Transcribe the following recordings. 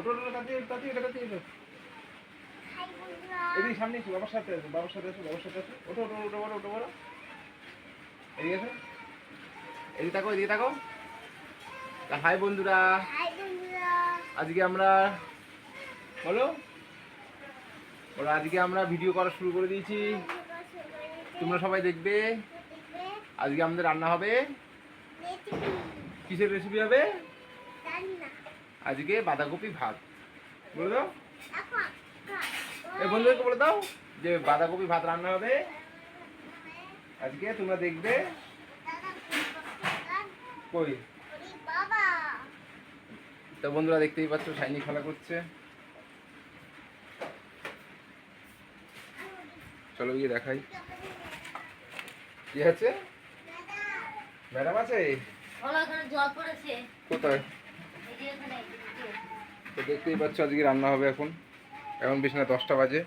ওটো ওটো এটা। এদিকে সামনে এসো বাবার সাথে বাবার সাথে আসো বাবার সাথে আসো ওটো ওটো ওটো বড় ওটো বড় এদিকে এদিকে তাকো এদিকে তাকো হাই বন্ধুরা। আজকে আমরা বলো। বলো আজকে আমরা ভিডিও করা শুরু করে দিয়েছি। তোমরা সবাই দেখবে। আজকে আমাদের রান্না হবে। কিসের রেসিপি হবে? আজকে বাঁধাকপি ভাত। বলে দাও। এই বন্ধুদেরকে বলে দাও যে বাঁধাকপি ভাত রান্না হবে। আজকে তোমরা দেখবে কই? তো বন্ধুরা দেখতেই পাচ্ছ শাইনি খেলা করছে। চলো গিয়ে দেখাই। কি আছে? ম্যাডাম আছে? কোথায় এই যে এখানে, এই যে। তো দেখতেই পাচ্ছ আজকে রান্না হবে এখন। এখন বেশি না দশটা বাজে।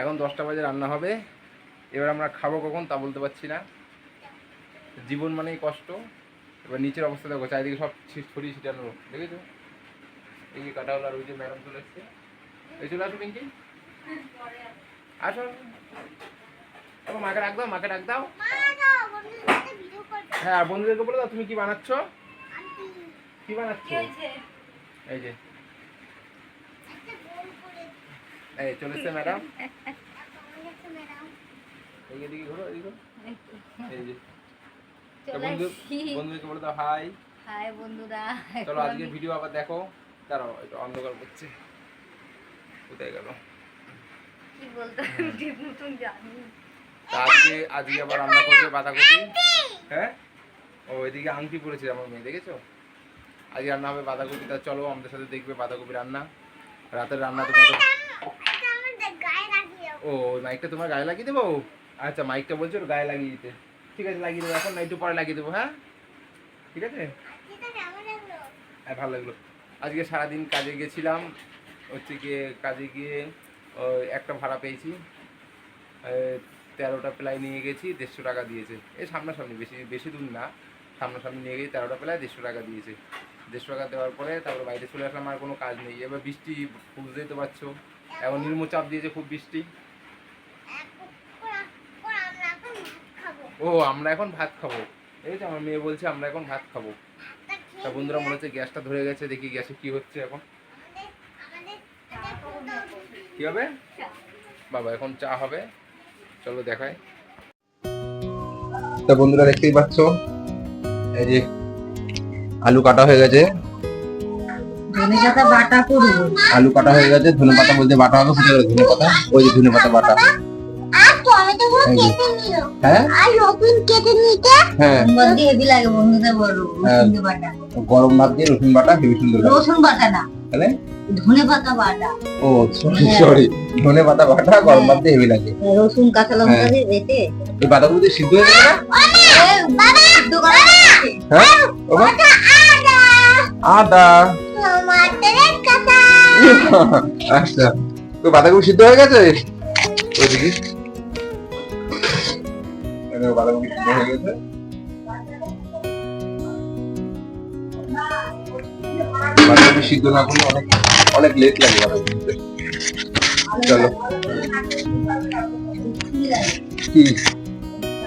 এখন দশটা বাজে, রান্না হবে। এবার আমরা খাব কখন তা বলতে পারছি না। জীবন মানেই কষ্ট। এবার নিচের অবস্থা দেখো, চারিদিকে সব ছড়িয়ে ছিটানো দেখেছ? এই যে কাটা হলো আর ওই যে ম্যাডাম চলে এসছে। এই চলে আসো পিঙ্কি। আসো। মাকে ডাক দাও, মাকে রাখ দাও। হ্যাঁ আর বন্ধুদেরকে বলে দাও তুমি কি বানাচ্ছ? কি বানাচ্ছ? এই যে। এই চলে এসছে ম্যাডাম। এই এদিকে ঘোরো এদিকে এই যে। চলে বন্ধু বন্ধুদেরকে বলে দাও হাই। হাই বন্ধুরা। চলো আজকে ভিডিও আবার দেখো। দাঁড়াও একটু অন্ধকার করছে। কোথায় গেল? কি বলতে জানি তা আজকে আজকে আবার রান্না করবে বাঁধাকপি। হ্যাঁ? ও এদিকে আংটি পড়েছে আমার মেয়ে দেখেছ? আজকে রান্না হবে বাঁধাকপি তা চলো আমাদের সাথে দেখবে বাঁধাকপি রান্না। রাতের রান্না তোমার ও ওই মাইকটা তোমার গায়ে লাগিয়ে দেবো? আচ্ছা মাইকটা বলছো গায়ে লাগিয়ে দিতে। ঠিক আছে লাগিয়ে দেবো এখন না একটু পরে লাগিয়ে দেবো হ্যাঁ? ঠিক আছে? হ্যাঁ ভালো লাগল। আজকে সারাদিন কাজে গেছিলাম হচ্ছে গিয়ে কাজে গিয়ে একটা ভাড়া পেয়েছি। তেরোটা প্লাই নিয়ে গেছি দেড়শো টাকা দিয়েছে। এই সামনাসামনি বেশি বেশি দূর না। সামনাসামনি নিয়ে গেছি তেরোটা প্লাই দেড়শো টাকা দিয়েছে। দেড়শো টাকা দেওয়ার পরে তারপরে বাইরে চলে আসলাম আর কোনো কাজ নেই। এবার বৃষ্টি বুঝতেই তো পারছ। এখন নির্মচাপ দিয়েছে খুব বৃষ্টি। ও আমরা এখন ভাত খাব। এই তো আমার মেয়ে বলছে আমরা এখন ভাত খাব। তা বন্ধুরা মনে হচ্ছে গ্যাসটা ধরে গেছে দেখি গ্যাসে কি হচ্ছে এখন। কি হবে? বাবা এখন চা হবে। চলো দেখাই। তা বন্ধুরা দেখতেই পাচ্ছ এই যে আলু কাটা হয়ে গেছে। আলু কাটা হয়ে গেছে ধনে পাতা বলতে বাটা হবে গেলো ধনে পাতা ওই যে ধনে পাতা বাটা। হ্যাঁ? হ্যাঁ। হ্যাঁ। গরম ভাত দিয়ে রসুন বাটা হেবি সুন্দর রসুন বাটা না। ধনে পাতা বাটা ও সরি সরি ধনে পাতা বাটা গরম ভাত দিয়ে লাগে। রসুন কাঁচা লঙ্কা। দিয়ে বেটে এই বাঁধাকপি সিদ্ধ হয়ে গেছে। হ্যাঁ? আদা। আচ্ছা তো বাঁধাকপি সিদ্ধ হয়ে গেছে? ওইদিকে বাঁধাকপি সিদ্ধ হয়ে গেছে। বাঁধাকপি সিদ্ধ না করলে অনেক অনেক লেট লাগে চলো। কি?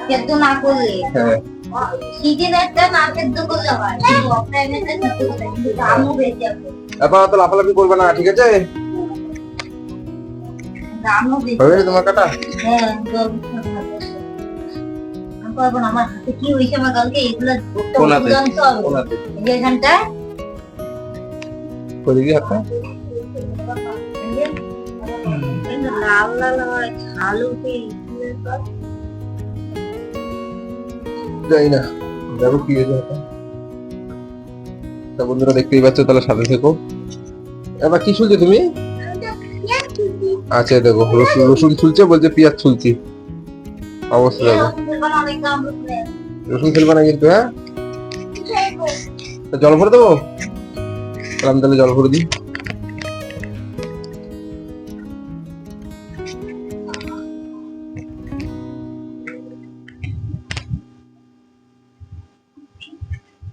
সেদ্ধ না করলে? হ্যাঁ। হয়। তো লাফালাফি করবে না ঠিক আছে? হবে তোমার কাটা? হ্যাঁ আমার হাতে কি হয়েছে আমার কালকে? এগুলো একটা যে, এই যে লাল না দেখো কি হয়েছে। তা বন্ধুরা দেখতেই পাচ্ছ তাহলে সাথে থেকো। এবার কি শুনছো তুমি? আচ্ছা দেখো রসুন রসুন ছুলছে বলছে পেঁয়াজ ছুলছি অবস্থা দেখো। রসুন ফেলবে না কিন্তু হ্যাঁ? জল ভরে দেবো? আমি তাহলে জল ভরে দিই।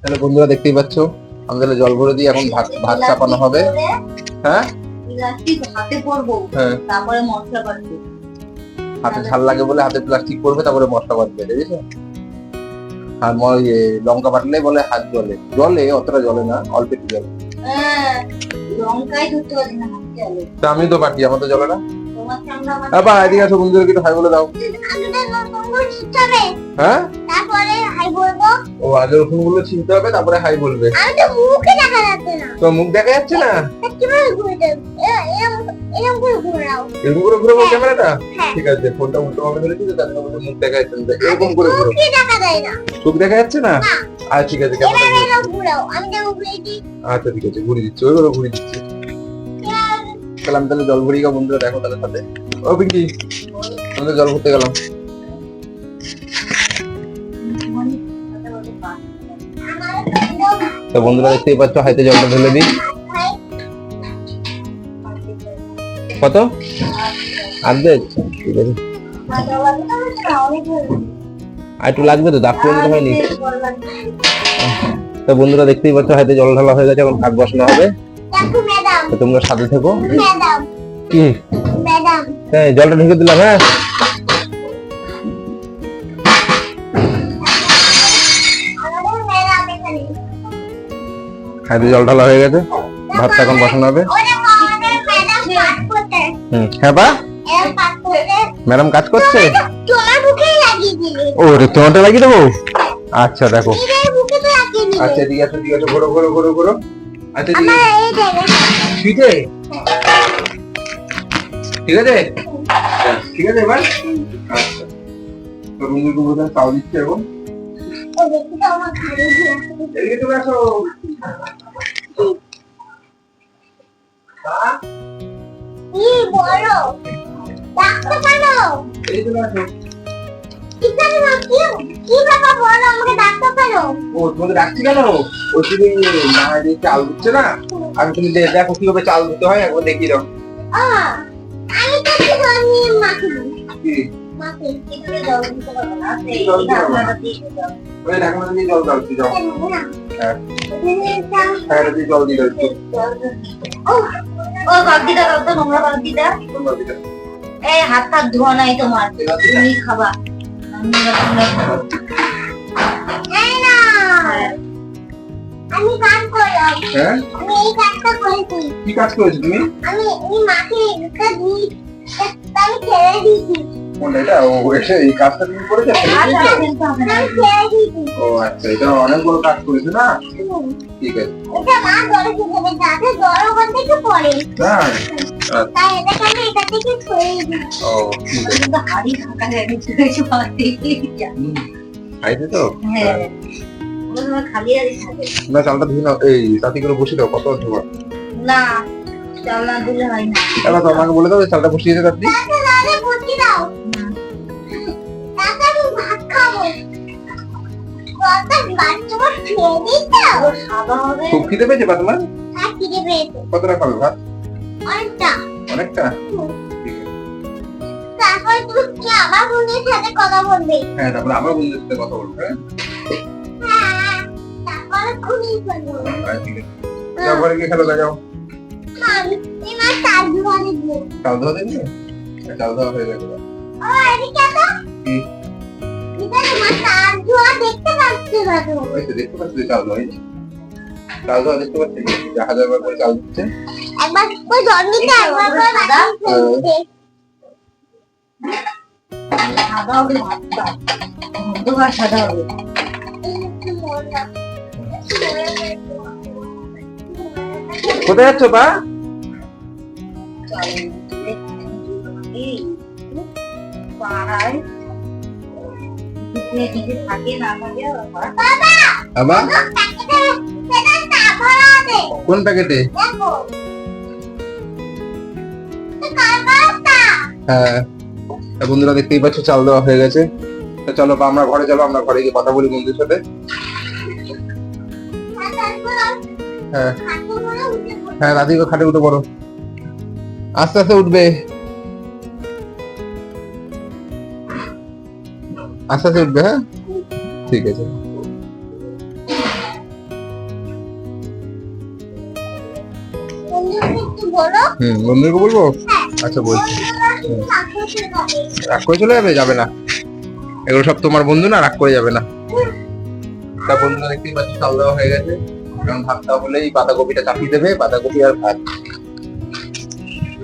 তাহলে বন্ধুরা দেখতেই পাচ্ছ আমাদের জল ভরে দিয়ে এখন ভাত ভাত চাপানো হবে। হ্যাঁ? হাতে পরবো হ্যাঁ। তারপরে মশলা বাটবো। হাতে ঝাল লাগে বলে হাতে প্লাস্টিক পড়বে তারপরে মশলা বাটবে দেখেছ আর ইয়ে, লঙ্কা বাটলে বলে হাত জলে। জলে অতটা জলে না অল্প একটু জলে। হ্যাঁ আমি তো আমার তো জলে না। তোমার ঠান্ডা আমার আবার এদিকে আসো বন্ধুদেরকে একটু হাই বলে দাও। হ্যাঁ? তারপরে হাই বলব। ও আগে গুলো হবে তারপরে হাই বলবে। আমি তো মুখে দেখা যাচ্ছে না। তো মুখ দেখা যাচ্ছে না? কীভাবে ঘুরে এরকম এরকম করে ঘুরাও। এরকম করে ঘুরবো ক্যামেরাটা? হ্যাঁ। ঠিক আছে ফোনটা উল্টো ভাবে ধরেছি তো তার জন্য মুখ দেখা যাচ্ছে না এরকম করে ঘুরো চোখ দেখা যাচ্ছে না। আচ্ছা ঠিক আছে ঘুরেছি আচ্ছা ঠিক আছে ঘুরে দিচ্ছি ওইভাবে ঘুরে দিচ্ছি। আমি তাহলে জল ভরিয়ে বন্ধুরা দেখো তাহলে সাথে। ও পিঙ্কি আমরা জল ভরতে গেলাম। তো বন্ধুরা দেখতেই পাচ্ছ হাইতে জলটা ঢেলে দিই। কত? অর্ধেক ঠিক আছে? আর একটু লাগবে তো, দাগ হয়নি। তো বন্ধুরা দেখতেই পাচ্ছ হাইতে জল ঢালা হয়ে গেছে, এখন ভাগ বসানো হবে। তোমরা সাথে থেকো। কি? হ্যাঁ জলটা ঢেকে দিলাম হ্যাঁ। হাইতে জল ঢালা হয়ে গেছে, ভাতটা এখন বসানো হবে। হ্যাঁ বা ম্যাডাম কাজ করছে? তোমার মুখেই লাগিয়ে দিলে। ও রে তোমারটা লাগিয়ে দেবো? আচ্ছা দেখো। আচ্ছা ঠিক আছে ঠিক আছে ঘোরো ঘোরো ঘোরো ঘোরো। আচ্ছা ঠিক আছে ঠিক আছে? হ্যাঁ, ঠিক আছে এবার? আচ্ছা। তো বন্ধুকে বোঝান তাও দিচ্ছে এখন? এদিকে আসো। ডাকতে পারো এদিকে চলে আসো এখানে না কি কি ব্যাপার বলো আমাকে ডাকতে পারো ও তোমাকে ডাকছি কেন ও তুমি না যে চাল দিচ্ছে না আমি তুমি দেখো কীভাবে চাল দিতে হয় একবার দেখিয়ে দাও আমি তো কিছু মাকে কি মাকে কিছু জল দিতে পারব না সেই জল দিতে না? দাও ওই ঢাকনা দিয়ে জল দাও একটু যাও হ্যাঁ হ্যাঁ দিয়ে জল দিয়ে দাও ও ও বালতিটা দাও নোংরা জল দিয়ে দাও। এই হাত হাত ধোয়া নাই তোমার। তুমি খাবা। আমি কাজ করলাম। হ্যাঁ? আমি এই কাজটা করেছি। কি কাজ করেছ তুমি? আমি এই মাকে একটা দুই। আমি ছেড়ে দিয়েছি। এটা ও এসে এই কাজটা তুমি করেছ? আমি ছেড়ে দিয়েছি। ও আচ্ছা এটা অনেক বড় কাজ করেছ না? ঠিক আছে। এটা মা যাতে তাই তাই এটা ও হাড়ি হয়ে গেছে তো? হ্যাঁ। না চালটা ধুয়ে নাও। এই তাতে করে বসে দাও? কত ধোয়া? না চাল না দিলে হয় না। তো আমাকে বলে দাও চালটা বসিয়ে দে তাতে দাদা বুঝি দাও। দাদা আমি ভাত খাব। খিদে পেয়েছে বা তোমার খিদে কতটা খাবে ভাত? অনেকটা। অনেকটা। তারপর তুমি আমার বোনের সাথে কথা বলবে? হ্যাঁ তারপরে আবার বন্ধুদের সাথে কথা বলব হ্যাঁ? হ্যাঁ তারপরে খুনি করব খেলো এবার চাল ধোয়া দিবো চাল ধোয়া দেবে চাল ধোয়া হয়ে গেছে। ও এদিকে তো কি? এটা তোমার চাল ধোয়া দেখতে পাচ্ছি না তো। ওই দেখতে পাচ্ছি চাল ধোয়া চাল ধোয়া দেখতে পাচ্ছি দেখা যাবে করে চাল দিচ্ছে একবার ওই জল একবার করে বাকি ফেলতে সাদা? হবে দুবার সাদা হবে কোথায় যাচ্ছ বা পাড়ায় থাকে না থাকে আবার কোন প্যাকেটে? হ্যাঁ। বন্ধুরা দেখতেই পাচ্ছ চাল দেওয়া হয়ে গেছে। তো চলো বা আমরা ঘরে চলো আমরা ঘরে গিয়ে কথা বলি বন্ধুর সাথে। হ্যাঁ। হ্যাঁ রাধিকা খাটে উঠে পড়ো। আস্তে আস্তে উঠবে। আস্তে আস্তে উঠবে হ্যাঁ? ঠিক আছে। হম বন্ধুকে বলব? আচ্ছা বলছি। রাগ করে চলে যাবে? যাবে না। এগুলো সব তোমার বন্ধু না? রাগ করে যাবে না। তা বন্ধুরা দেখতেই পাচ্ছি খাওয়া দাওয়া হয়ে গেছে। কারণ ভাতটা হলেই বাঁধাকপিটা চাপিয়ে দেবে। বাঁধাকপি আর ভাত।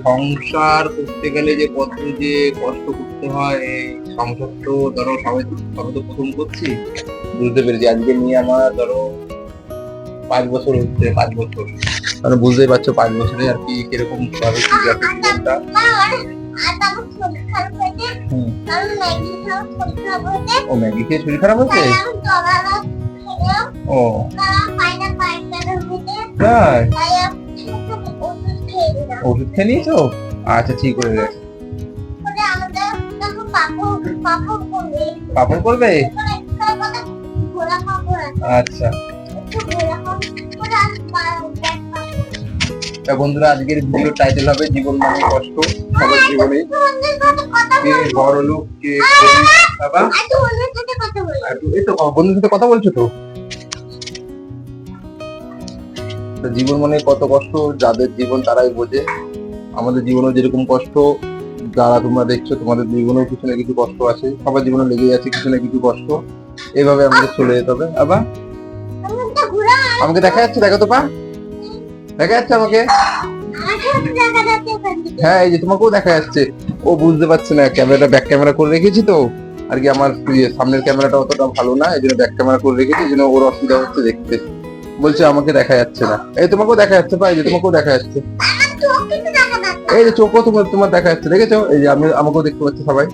সংসার করতে গেলে যে কত যে কষ্ট করতে হয়, এই সংসার তো ধরো সবাই সবাই তো প্রথম করছি। বুঝতে পেরেছি। আজকে নিয়ে আমার ধরো পাঁচ বছর হচ্ছে, পাঁচ বছর। মানে বুঝতেই পারছ, পাঁচ বছরে আর কি কীরকম ভাবে কি ও ম্যাগি খেয়ে শরীর খারাপ হচ্ছে। ও। তাই ওষুধ খেয়ে নিয়েছো আচ্ছা ঠিক হয়ে গেছে পাপড় করবে। আচ্ছা তা বন্ধুরা, আজকের ভিডিও টাইটেল হবে জীবন মানে কষ্ট। সবার জীবনে কে। বড় লোক, কে বাবা। বন্ধুর সাথে কথা বলছো তো? জীবন মানে কত কষ্ট, যাদের জীবন তারাই বোঝে। আমাদের জীবনেও যেরকম কষ্ট, যারা তোমরা দেখছ, তোমাদের জীবনেও কিছু না কিছু কষ্ট আছে। সবার জীবনে লেগে আছে কিছু না কিছু কষ্ট। এইভাবে আমাদের চলে যেতে হবে। আবার আমাকে দেখা যাচ্ছে, দেখো তো, পা। দেখা যাচ্ছে আমাকে। হ্যাঁ এই যে তোমাকেও দেখা যাচ্ছে। ও বুঝতে পারছে না ক্যামেরাটা ব্যাক ক্যামেরা করে রেখেছি তো। আর কি আমার ইয়ে সামনের ক্যামেরাটা অতটা ভালো না এই জন্য ব্যাক ক্যামেরা করে রেখেছি এই জন্য ওর অসুবিধা হচ্ছে দেখতে। বলছে আমাকে দেখা যাচ্ছে না। এই তোমাকেও দেখা যাচ্ছে পা এই যে তোমাকেও দেখা যাচ্ছে। এই যে চোখও তোমার তোমার দেখা যাচ্ছে দেখেছ? এই যে আমি আমাকেও দেখতে পাচ্ছি সবাই।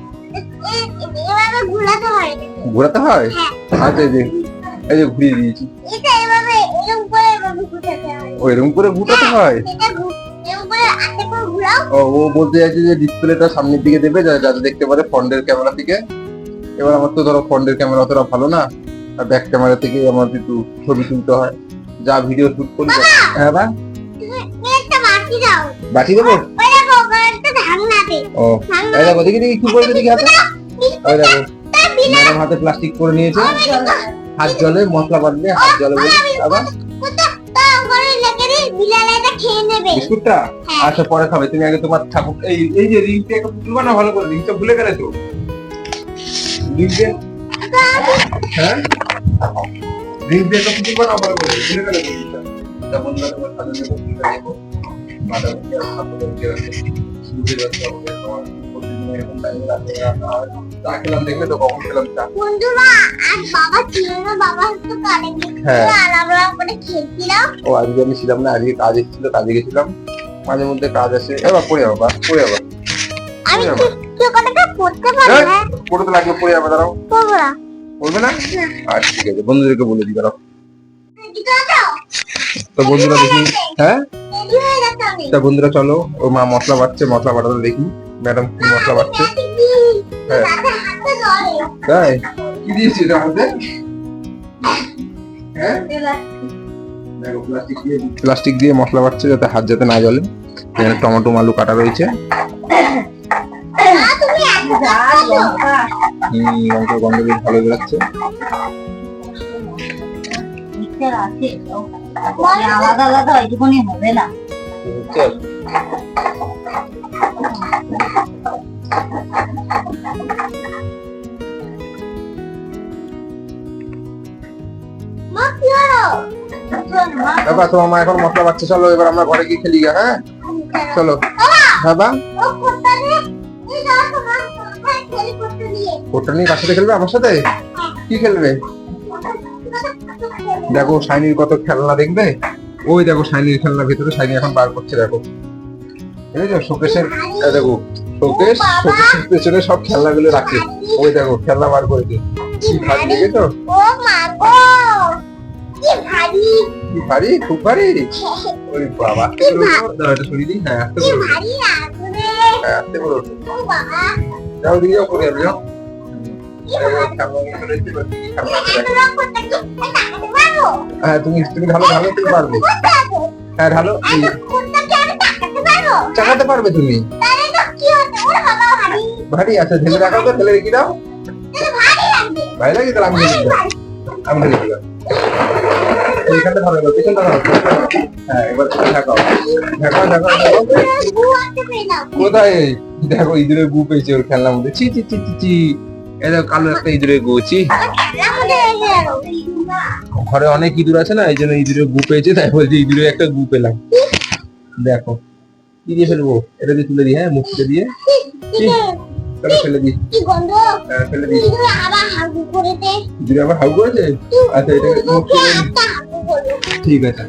ঘোরাতে হয়? ঘোরাতে হয়? আচ্ছা এই যে এই যে ঘুরিয়ে দিয়েছি। এভাবে এরকম করে ঘুরাতে হয়? ও ও বলতে চাইছে যে ডিসপ্লেটা সামনের দিকে দেবে যাতে দেখতে পারে ফ্রন্টের ক্যামেরা থেকে এবার আমার তো ধরো ফ্রন্টের ক্যামেরা অতটা ভালো না আর ব্যাক ক্যামেরা থেকে আমার একটু ছবি তুলতে হয়। যা ভিডিও শুট করি হ্যাঁ বা বাটি দেবো? ওই ও এই দেখো দেখি দেখি কি করে দেখি হাতে। ওই দেখো ম্যাডাম হাতে প্লাস্টিক করে নিয়েছে। হাত জলে মশলা বাটবে হাত জলে বলে আবার বিলাল এটা খেয়ে নেবে। বিস্কুটটা? হ্যাঁ। আচ্ছা পরে খাবে। তুমি আগে তোমার ঠাকুর এই এই যে রিংটা একটু তুলবা না ভালো করে? রিংটা ভুলে গেলে তো। রিংটা হ্যাঁ? রিংটা একটু তুলবা না ভালো করে? ভুলে গেলে তো রিংটা। যেমন না তোমার সাথে দেখো মাথা দিয়ে ঠাকুর দিয়ে রাখো যাচ্ছে আমাদের তোমার এরকম টাইমে রাখতে আর চা খেলাম দেখলে তো কখন খেলাম চা বন্ধুরা আজ বাবা ছিল না বাবা তো কানে গেছিল হ্যাঁ। আর আমরা ও আজকে আমি ছিলাম না আজকে কাজ এসেছিল কাজে গেছিলাম। মাঝে মধ্যে কাজ আসে এবার পড়ে বা পড়ে আমি কথাটা পড়তে পারি না পড়ে তো লাগবে পড়ে যাবে দাঁড়াও। পড়ব না। পড়বে না? আচ্ছা ঠিক আছে বন্ধুদেরকে বলে দিই দাঁড়াও। তো বন্ধুরা দেখি হ্যাঁ? হয়ে তা বন্ধুরা চলো ও মা মশলা বাটছে মশলা বাটাতে দেখি। ম্যাডাম কি মশলা বাটছে? হ্যাঁ। হাতে হাতে ধরে। তাই? কি দিয়েছি এটা হাতে? হ্যাঁ? প্লাস্টিক দিয়ে মশলা বাটছে যাতে হাত যাতে না জ্বলে। এখানে টমেটো আলু কাটা রয়েছে? লঙ্কা। গন্ধ বেশ ভালো বেরোচ্ছে। আলাদা আলাদা ওইটুকুনি হবে না। বাবা তোমার মা এখন মশলা বাচ্চা চলো এবার আমরা ঘরে গিয়ে খেলি হ্যাঁ? চলো। বা ও কোনটা রে? এই দাও তো মা, কোথায় খেলি করতে দিয়ে? ওটা নিয়ে কার সাথে খেলবে আমার সাথে? কি খেলবে? দেখো শাইনির কত খেলনা দেখবে? ওই দেখো শাইনির খেলনা ভিতরে শাইনি এখন বার করছে দেখো। বুঝেছ? শোকেশের দেখো শোকেশ শোকেশের পেছনে সব খেলনাগুলো রাখে। ওই দেখো খেলনা বার করেছে। কি ভারী দেখেছ? ও মা গো! কি ভারী! কি ভারী খুব ভারী? ওই বাবা আস্তে করে ওঠো। দাঁড়াও, এটা সরিয়ে দিই। হ্যাঁ আস্তে করে! হ্যাঁ আস্তে করে ওঠো। যাও দিকে যাও করে যাও? হ্যাঁ তুমি তুমি ঢালো ঢালো তুমি পারবে হ্যাঁ ঢালো? চাকাতে পারবে তুমি? ওরে ভারী! আছে ঢেলে রাখাও তো ঢেলে রেখে দাও। ভাই লাগে তাহলে আমি আমি ঢেলে দিলাম এইখানটা ধরো এবার পেছনটা ধরো। হ্যাঁ এবার ঢাকাও। ঢাকাও ঢাকাও কোথায় দেখো ইঁদুরের গু পেয়েছে ওর খেলনার মধ্যে। চি চি চি চি চি এই কালো একটা ইঁদুরের গু চি ঘরে অনেক ইঁদুর আছে না এই জন্য ইঁদুরের গু পেয়েছে তাই বলছি ইঁদুরের একটা গু পেলাম। দেখো কি দিয়ে ফেলব? এটা দিয়ে তুলে দিই হ্যাঁ মুখটা দিয়ে। ফেলে দিই। হ্যাঁ, ফেলে দিই। ইঁদুর আবার হাগু আবার হাউ করেছে? আচ্ছা এটা ঠিক আছে।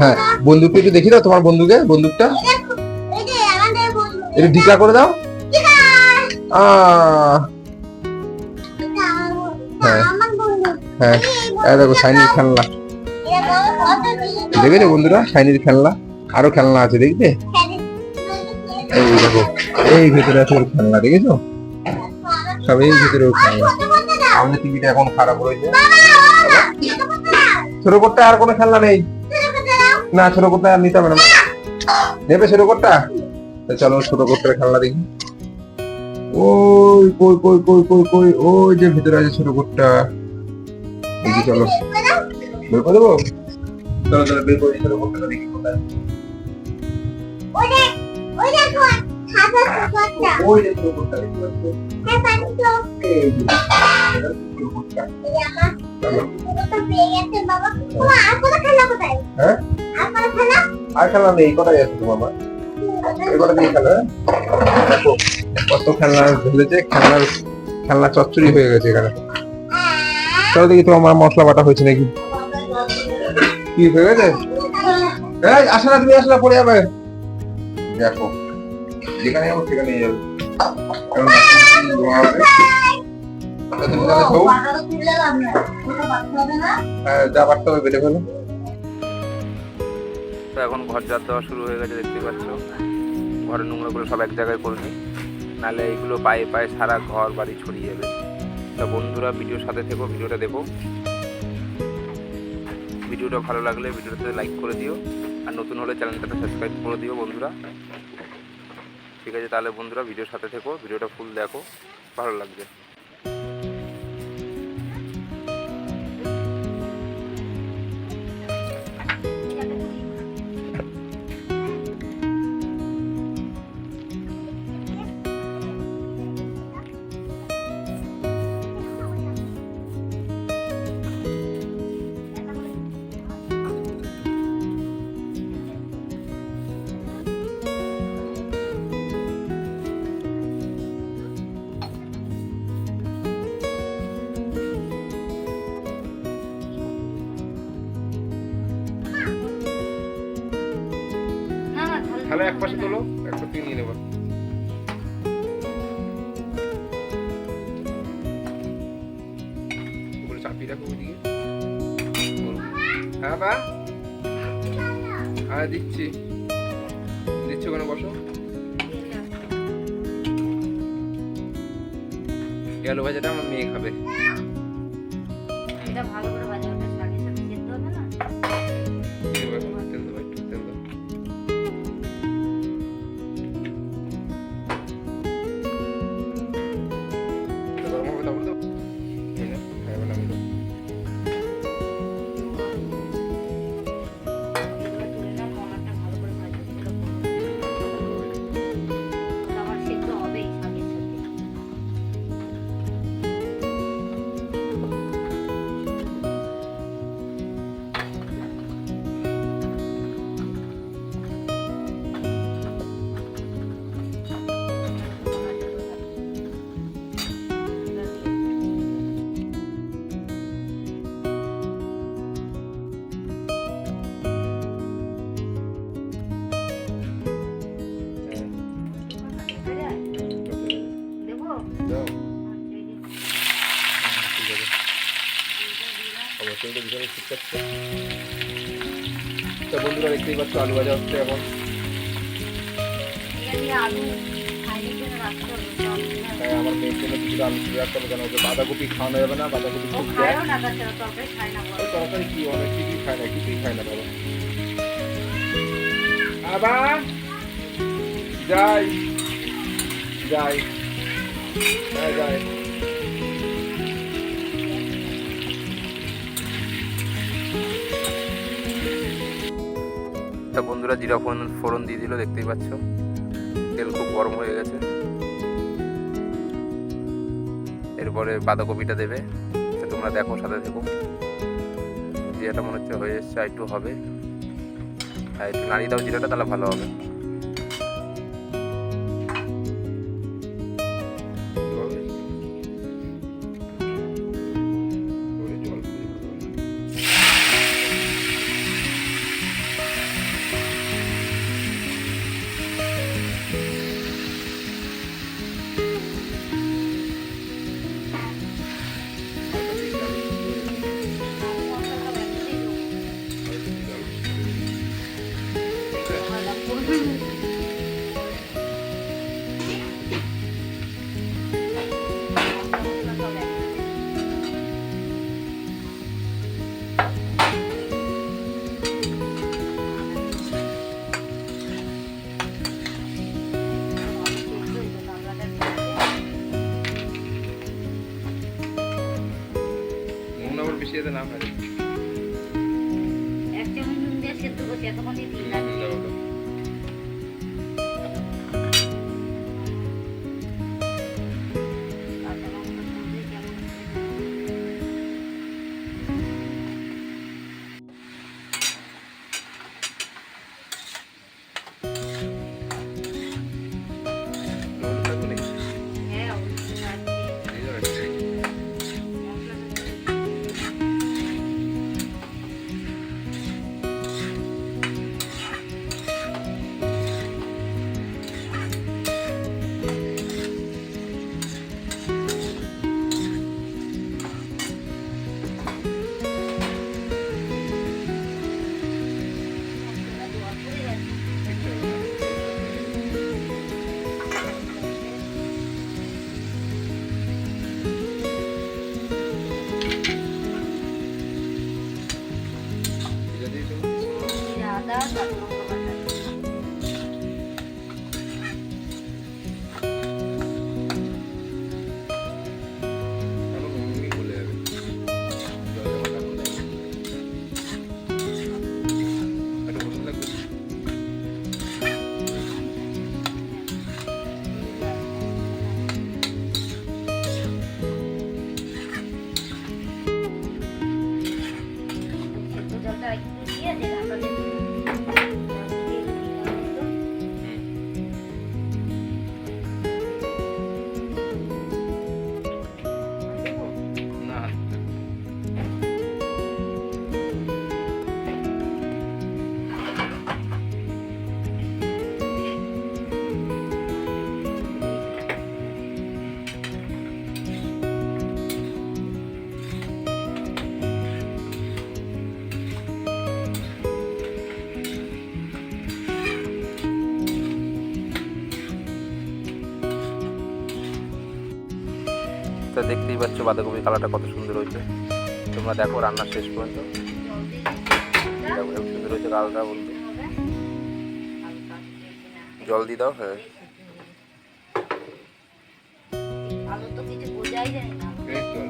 হ্যাঁ বন্দুকটা একটু দেখি দাও তোমার বন্দুকে, বন্দুকটা। একটু ঢিকা করে দাও। হ্যাঁ। হ্যাঁ। দেখো খেলনা। দেখেছ বন্ধুরা? শাইনির খেলনা। আরও খেলনা আছে, দেখবে? এই দেখো, এই ভেতরে আছে খেলনা, দেখেছ? সব এই ভেতরে খেলনা। আমাদের টিভিটা এখন খারাপ রয়েছে ছোট করতে আর কোনো খেলনা নেই। না ছোট করতে আর নিতে হবে না। নেবে ছোট করটা চলো ছোট করতে খেলনা দেখি। ওই কই কই কই কই কই ওই যে ভিতরে আছে ছোট করটা দেখি চলো। বের করে দেবো? চলো চলো বের করে ছোট করটা দেখি কোথায় আর খেলনা নেই কোথায় যাচ্ছে তোমার মা এবারে দিয়ে খেলা কত খেলনা ঢেলেছে খেলনার খেলনা চচ্চড়ি হয়ে গেছে এখানে চলো দেখি তোমার মা মশলা বাটা হয়েছে নাকি কি হয়ে গেছে আসো না তুমি আসো না পড়ে যাবে দেখো যেখানে যাব সেখানে যাবে। হ্যাঁ, যা পারতে হবে বেটে ফেলো। তো এখন ঘর ঝাড় দেওয়া শুরু হয়ে গেছে দেখতে পাচ্ছ। ঘরের নোংরাগুলো সব এক জায়গায় করে নিই। নাহলে এইগুলো পায়ে পায়ে সারা ঘর বাড়ি ছড়িয়ে যাবে। তা বন্ধুরা ভিডিওর সাথে থেকো ভিডিওটা দেখো। ভিডিওটা ভালো লাগলে ভিডিওটাতে লাইক করে দিও। আর নতুন হলে চ্যানেলটাতে সাবস্ক্রাইব করে দিও বন্ধুরা। ঠিক আছে তাহলে বন্ধুরা ভিডিওর সাথে থেকো ভিডিওটা ফুল দেখো ভালো লাগবে। পাশে তোলো এক পাশে নিয়ে নেব। চাপিয়ে রাখো ওইদিকে। হ্যাঁ বা হ্যাঁ দিচ্ছি। দিচ্ছি ওখানে বসো। আলু ভাজাটা আমার মেয়ে খাবে। দাও। আচ্ছা, এই যে ঠিক আছে অবশ্যই তো ভীষণ তো বন্ধুরা দেখতেই পাচ্ছ আলু ভাজা হচ্ছে এখন। আমার মেয়ের জন্য কিছুটা আলু রাখতে হবে কেন ওকে বাঁধাকপি খাওয়ানো যাবে না বাঁধাকপি খুব তরকারি কি অনেক কিছুই খায় না কিছুই খায় না বাবা। আবার যাই যাই। তা বন্ধুরা জিরা ফোড়ন ফোরন দিয়ে দিল, দেখতেই পাচ্ছ। তেল খুব গরম হয়ে গেছে। এরপরে বাঁধাকপিটা দেবে। তোমরা দেখো, সাথে দেখো। জিরাটা মনে হচ্ছে হয়ে এসছে একটু হবে। আর একটু নাড়িয়ে দাও, জিরাটা, তাহলে ভালো হবে। আবার বেশি পাচ্ছ বাঁধাকপির কালারটা কত সুন্দর হয়েছে। তোমরা দেখো রান্নার শেষ পর্যন্ত। সুন্দর হয়েছে কালারটা বলতে। জল দিয়ে দাও হ্যাঁ। আলু তো কিছু বোঝাই যায় না এই তো।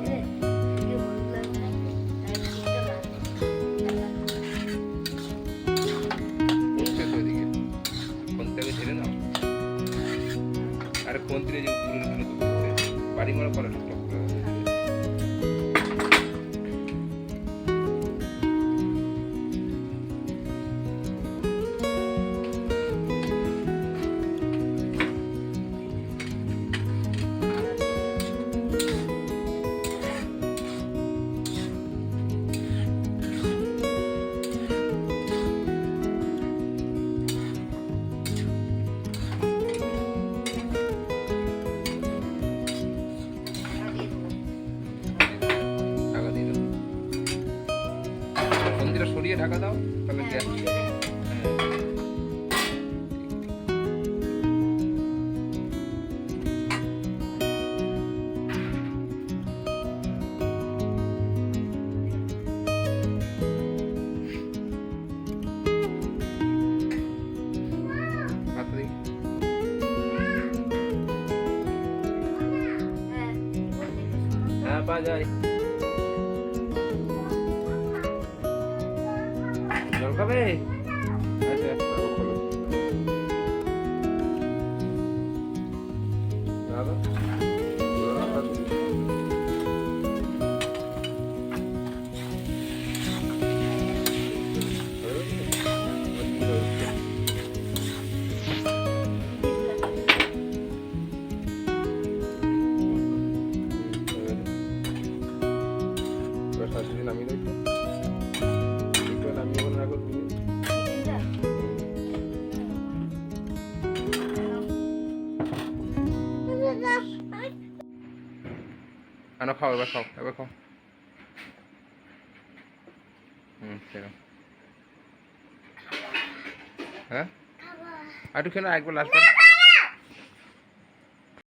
আনো খাও এবার খাও এবার খাও। হুম আছে হ্যাঁ? আর একটু খেয়ে একবার লাস্ট